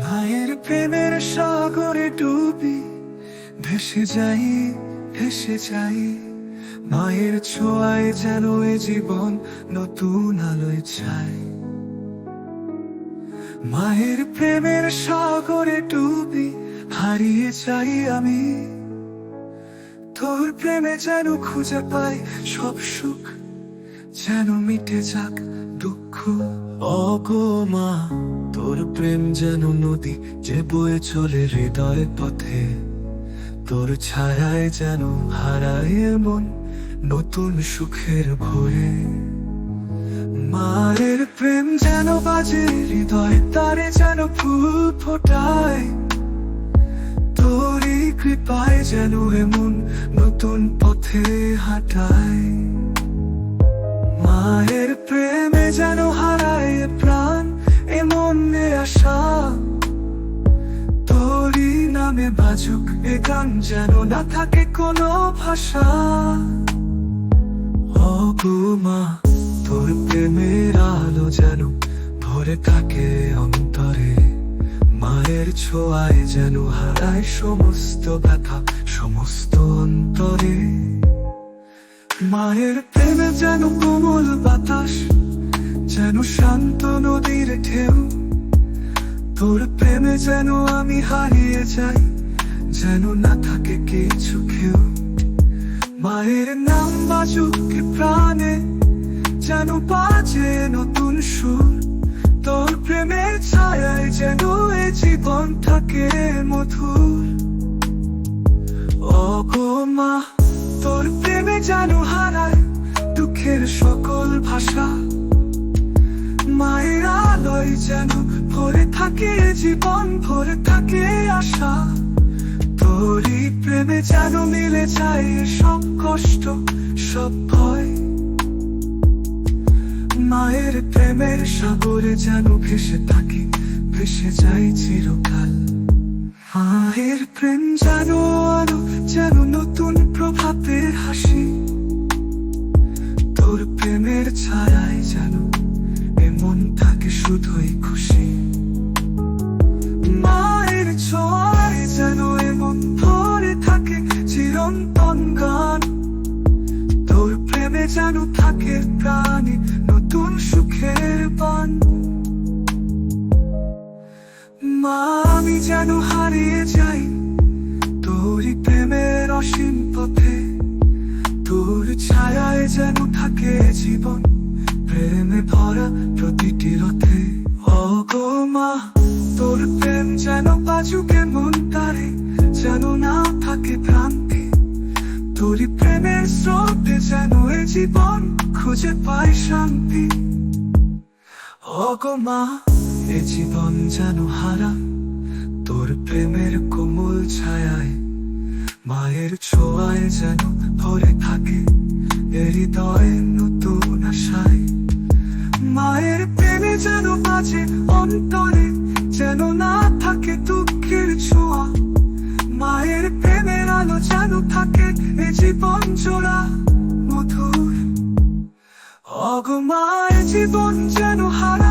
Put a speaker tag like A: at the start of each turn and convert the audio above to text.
A: মায়ের প্রেমের সাগরে ডুবি ভেসে যাই ভেসে যাই। মায়ের ছোঁয়ায় যেন এ জীবন নতুন আলোয় ছাই। মায়ের প্রেমের সাগরে ডুবি হারিয়ে যাই আমি। তোর প্রেমে যেন খুঁজে পাই সব সুখ যেন মিটে যাক দুঃখ। অগো মা তোর প্রেম যেন নদী যে বয়ে চলে হৃদয় পথে। তোর ছায়ায় যেন হারায় মন নতুন সুখের ভয়ে। মায়ের প্রেম যেন বাজে হৃদয় তারে যেন ফুল ফোটায়। তোরই কৃপায় যেন এমন নতুন পথে হাঁটায়। নামে বাজুক, এ গান যেন না থাকে কোনো ভাষা। অগুমা তোর প্রেমের আলো যেন ভরে থাকে অন্তরে। মায়ের ছোঁয়ায় যেন হারায় সমস্ত ব্যথা, সমস্ত অন্তরে। মায়ের প্রেমে যেন কোমল বাতাস, যেন শান্ত নদীর ঢেউ। তোর প্রেমে যেন আমি হারিয়ে যাই, যেন না থাকে কিছু কেউ। মায়ের নাম বাজুক প্রাণে, যেন বাজে নতুন সুর। তোর প্রেমের ছায়ায় যেন এ জীবন থাকে মধুর। ওগো মা, তোর প্রেমে যেন হারায় দুঃখের সকল ভাষা। আলোয় যেন ভরে থাকে জীবন, ভরে থাকে আশা। তোরই প্রেমে যেন মিলে যায় সব কষ্ট, সব ভয়। মায়ের প্রেমের সাগরে যেন ভেসে থাকি, ভেসে যাই চিরকাল। মায়ের প্রেম যেন আলো, যেন নতুন প্রভাতে হাসি। তোর প্রেমের ছায়ায় যেন চিরন্তন গান তোর প্রেমে যেন থাকে প্রাণী, নতুন সুখের পান মা, আমি যেন হারিয়ে যাই তোরই প্রেমের অসীম পথে। তোর ছায়ায় যেন থাকে জীবন, প্রেমে ভরা প্রতিটি রথে। অগো তোর প্রেম যেন বাজুকে মন প্রেমের স্রোতে যেন এ জীবন খুঁজে পায় শান্তি। অগো মা, এ জীবন যেন হারা, তোর প্রেমের কোমল ছায়ায়। মায়ের ছোঁয়ায় যেন ভরে থাকে, এ হৃদয়ে নতুন আশায়। মায়ের প্রেমে যেন বাজে অন্তরে, যেন না থাকে দুঃখের ছোঁয়া। জীবন জোড়া মধুর। জীবন যেন হার